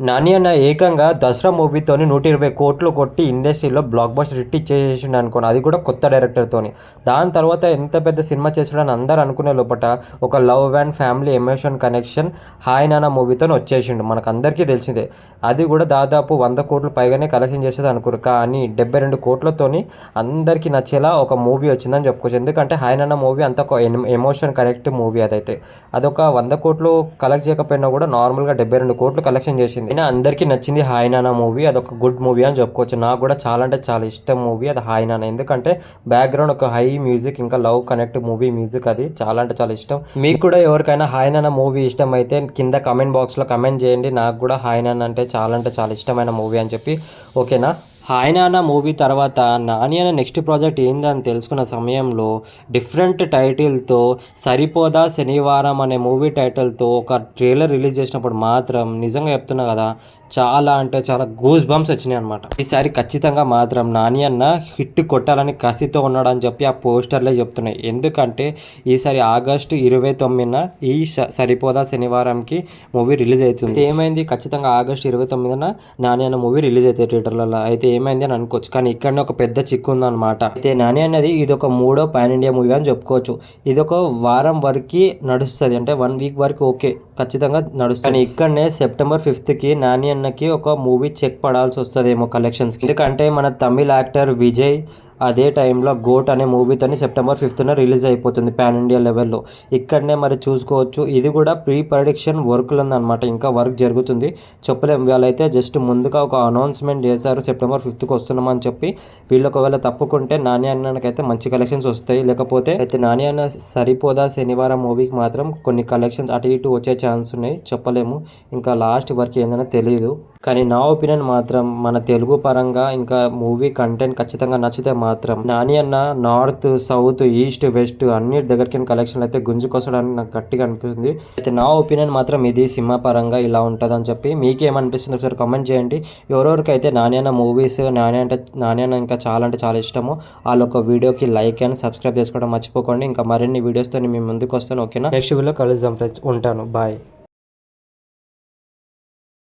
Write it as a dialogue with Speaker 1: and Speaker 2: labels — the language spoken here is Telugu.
Speaker 1: నాని అన్న ఏకంగా దసరా మూవీతోని నూట ఇరవై కోట్లు కొట్టి ఇండస్ట్రీలో బ్లాక్ బస్టర్ హిట్ ఇచ్చేసిండు అనుకోను అది కూడా కొత్త డైరెక్టర్తోని. దాని తర్వాత ఎంత పెద్ద సినిమా చేసాడని అందరు అనుకునే లోపట ఒక love and family emotion connection hi Nanna మూవీతో వచ్చేసిండు. మనకు అందరికీ తెలిసిందే. అది కూడా దాదాపు వంద కోట్లు పైగానే కలెక్షన్ చేసేది అనుకోరు. కానీ డెబ్బై రెండు కోట్లతోని అందరికీ నచ్చేలా ఒక మూవీ వచ్చిందని చెప్పుకోవచ్చు. ఎందుకంటే హాయ్ నాన్న మూవీ అంత ఒక ఎమోషన్ కనెక్ట్ మూవీ అదైతే. అదొక వంద కోట్లు కలెక్ట్ చేయకపోయినా కూడా నార్మల్గా డెబ్బై రెండు కోట్లు కలెక్షన్ చేసింది. అయినా అందరికీ నచ్చింది హాయ్ నానా మూవీ. అదొక గుడ్ మూవీ అని చెప్పుకోవచ్చు. నాకు కూడా చాలా అంటే చాలా ఇష్టం మూవీ. అది హాయ్ నానా. ఎందుకంటే బ్యాక్గ్రౌండ్ ఒక హై మ్యూజిక్ ఇంకా లవ్ కనెక్ట్ మూవీ మ్యూజిక్ అది చాలా అంటే చాలా ఇష్టం. మీకు కూడా ఎవరికైనా హాయ్ నానా మూవీ ఇష్టం అయితే కింద కమెంట్ బాక్స్లో కమెంట్ చేయండి. నాకు కూడా హాయ్ నాన్న అంటే చాలా అంటే చాలా ఇష్టమైన మూవీ అని చెప్పి. ఓకేనా? హాయ్ నాన్న మూవీ తర్వాత నాని అనే నెక్స్ట్ ప్రాజెక్ట్ ఏందని తెలుసుకున్న సమయంలో డిఫరెంట్ టైటిల్తో సరిపోదా శనివారం అనే మూవీ టైటిల్తో ఒక ట్రైలర్ రిలీజ్ చేసినప్పుడు మాత్రం నిజంగా చెప్తున్నా కదా చాలా అంటే చాలా గూస్ బంప్స్ వచ్చినాయి అనమాట ఈసారి ఖచ్చితంగా మాత్రం నాని అన్న హిట్ కొట్టాలని కసితో ఉన్నాడని చెప్పి ఆ పోస్టర్లే చెప్తున్నాయి. ఎందుకంటే ఈసారి ఆగస్టు ఇరవై తొమ్మిదిన ఈ సరిపోదా శనివారంకి మూవీ రిలీజ్ అవుతుంది. ఏమైంది? ఖచ్చితంగా ఆగస్టు ఇరవై తొమ్మిదిన నాని అన్న మూవీ రిలీజ్ అవుతాయి థియేటర్లలో అయితే ఏమైంది అని అనుకోవచ్చు. కానీ ఇక్కడనే ఒక పెద్ద చిక్కు ఉందన్నమాట. అయితే నాని అనేది ఇది ఒక మూడో పాన్ ఇండియా మూవీ అని చెప్పుకోవచ్చు. ఇది ఒక వారం వరకు నడుస్తుంది. అంటే వన్ వీక్ వరకు ఓకే ఖచ్చితంగా నడుస్తుంది. కానీ ఇక్కడనే సెప్టెంబర్ ఫిఫ్త్కి నాని అన్నకి ఒక మూవీ చెక్ పడాల్సి వస్తుందేమో కలెక్షన్స్కి ఎందుకంటే మన తమిళ యాక్టర్ విజయ్ అదే టైంలో గోట్ అనే మూవీతోని సెప్టెంబర్ ఫిఫ్త్న రిలీజ్ అయిపోతుంది పాన్ ఇండియా లెవెల్లో. ఇక్కడనే మరి చూసుకోవచ్చు. ఇది కూడా ప్రీ ప్రొడిక్షన్ వర్క్లు ఉందన్నమాట ఇంకా వర్క్ జరుగుతుంది. చెప్పలేము వీళ్ళైతే జస్ట్ ముందుగా ఒక అనౌన్స్మెంట్ చేశారు. సెప్టెంబర్ ఫిఫ్త్కి వస్తున్నామని చెప్పి వీళ్ళు ఒకవేళ తప్పుకుంటే నాని అన్నకైతే మంచి కలెక్షన్స్ వస్తాయి. లేకపోతే అయితే నాని అన్న సరిపోదా శనివారం మూవీకి మాత్రం కొన్ని కలెక్షన్స్ అటు ఇటు వచ్చే ఛాన్స్ ఉన్నాయి చెప్పలేము. ఇంకా లాస్ట్ వర్క్ ఏందనో తెలియదు కానీ నా ఒపీనియన్ మాత్రం మన తెలుగు పరంగా ఇంకా మూవీ కంటెంట్ ఖచ్చితంగా నచ్చితే మాత్రం నాని అన్న నార్త్ సౌత్ ఈస్ట్ వెస్ట్ అన్నిటి దగ్గరికి కలెక్షన్లు అయితే గుంజుకొస్తాడని నాకు గట్టిగా అనిపిస్తుంది. అయితే నా ఒపీనియన్ మాత్రం ఇది సినిమా పరంగా ఇలా ఉంటుందని చెప్పి మీకేమనిపిస్తుంది ఒకసారి కామెంట్ చేయండి. ఎవరెవరికి నాని అన్న మూవీస్ నాని అంటే నాని అన్న ఇంకా చాలా అంటే చాలా ఇష్టము వాళ్ళ ఒక వీడియోకి లైక్ అండ్ సబ్స్క్రైబ్ చేసుకోవడం మర్చిపోకండి. ఇంకా మరిన్ని వీడియోస్తో మేము ముందుకు వస్తాను ఓకేనా? నెక్స్ట్ వీడియో కలుద్దాం ఫ్రెండ్స్. ఉంటాను. బాయ్.